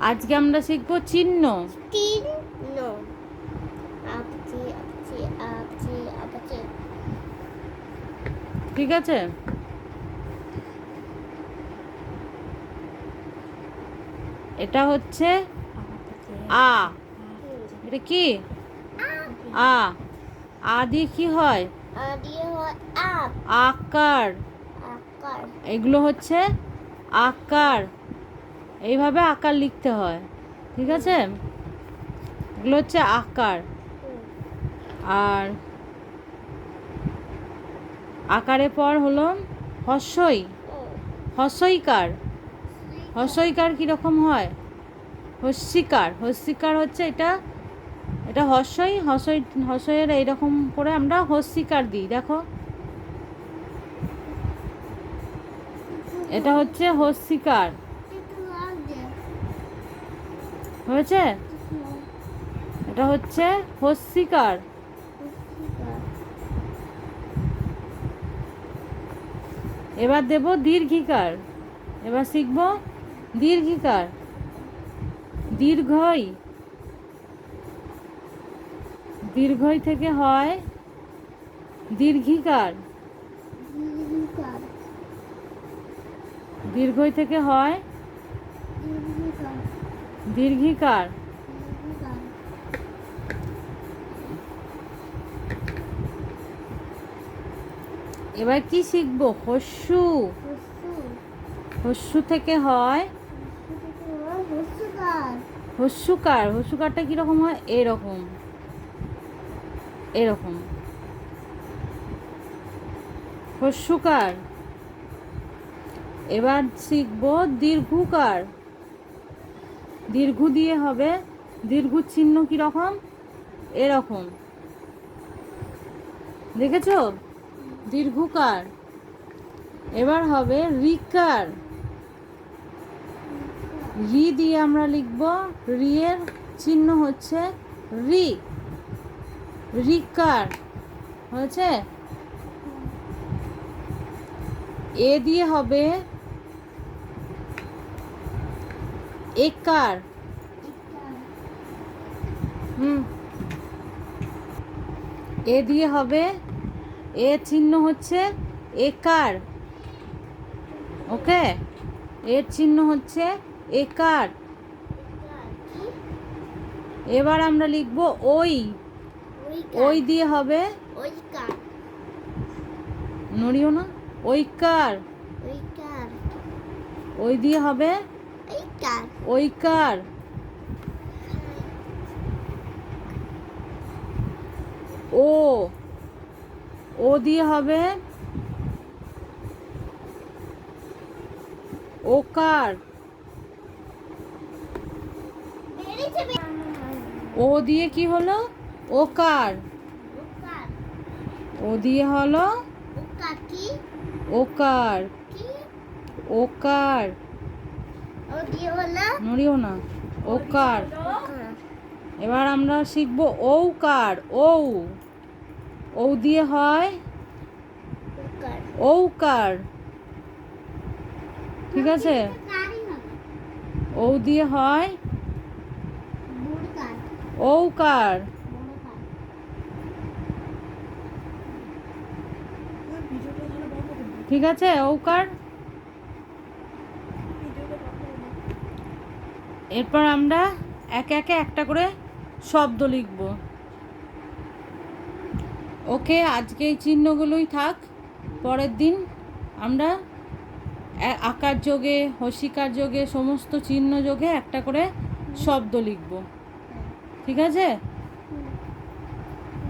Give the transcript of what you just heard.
আজকে আমরা শিখব চিহ্ন। তিন নো আপচি আপচি আপচি আপচি। ঠিক আছে? এটা হচ্ছে আ। এটা কি? আ। আ। দিয়ে কি হয়? হয় আকার। এগুলো হচ্ছে আকার। এইভাবে আকার লিখতে হয়, ঠিক আছে? এগুলো হচ্ছে আকার। আর আকারের পর হলো হস্যই। হস্যইকার। হস্যইকার কীরকম হয়? হস্যিকার। হস্যিকার হচ্ছে এটা এটা হস্যই। হস্যই হস্যের এইরকম করে আমরা হস্যিকার দিই, দেখো। এটা হচ্ছে হস্যিকার। হয়েছে? এটা হচ্ছে হস্যিকার এবার দেব দীর্ঘিকার। এবার শিখব দীর্ঘিকার। দীর্ঘই। দীর্ঘই থেকে হয় দীর্ঘিকার। দীর্ঘই থেকে হয় দীর্ঘিকার। এবার কি শিখব? হস্যু। হস্যু থেকে হয়? হস্যুকার। হস্যুকারটা কীরকম হয়? এরকম। এরকম। হস্যুকার। এবার শিখব দীর্ঘকার। দীর্ঘ দিয়ে হবে। দীর্ঘ চিহ্ন কীরকম এরকম। দেখেছ? দীর্ঘকার। এবার হবে রিকার। রি দিয়ে আমরা লিখব, রি এর চিহ্ন হচ্ছে রি। রিকার। হয়েছে? এ দিয়ে হবে একার হুম এ দিয়ে হবে এ চিহ্ন হচ্ছে একার ওকে এর চিহ্ন হচ্ছে একার এবার আমরা লিখব ওই ওই দিয়ে হবে নড়িও না ওইকার ওইকার ওই দিয়ে হবে ওইকার ও ও দিয়ে হবে? ওকার ও দিয়ে কি হলো? ওকার ও দিয়ে হলো? ওকা ওকার ওকার নড়িও না। ওকার ওকার এবার আমরা শিখব ঔকার ঔ ঔ দিয়ে হয় ওকার ঠিক আছে? কারি ঔ দিয়ে হয় বড়কার ঠিক আছে? ঔকার এরপর আমরা একে একে একটা করে শব্দ লিখব। ওকে, আজকে এই চিহ্নগুলোই থাক, পরের দিন আমরা আকার যোগে, হসিকার যোগে, সমস্ত চিহ্ন যোগে একটা করে শব্দ লিখব। ঠিক আছে?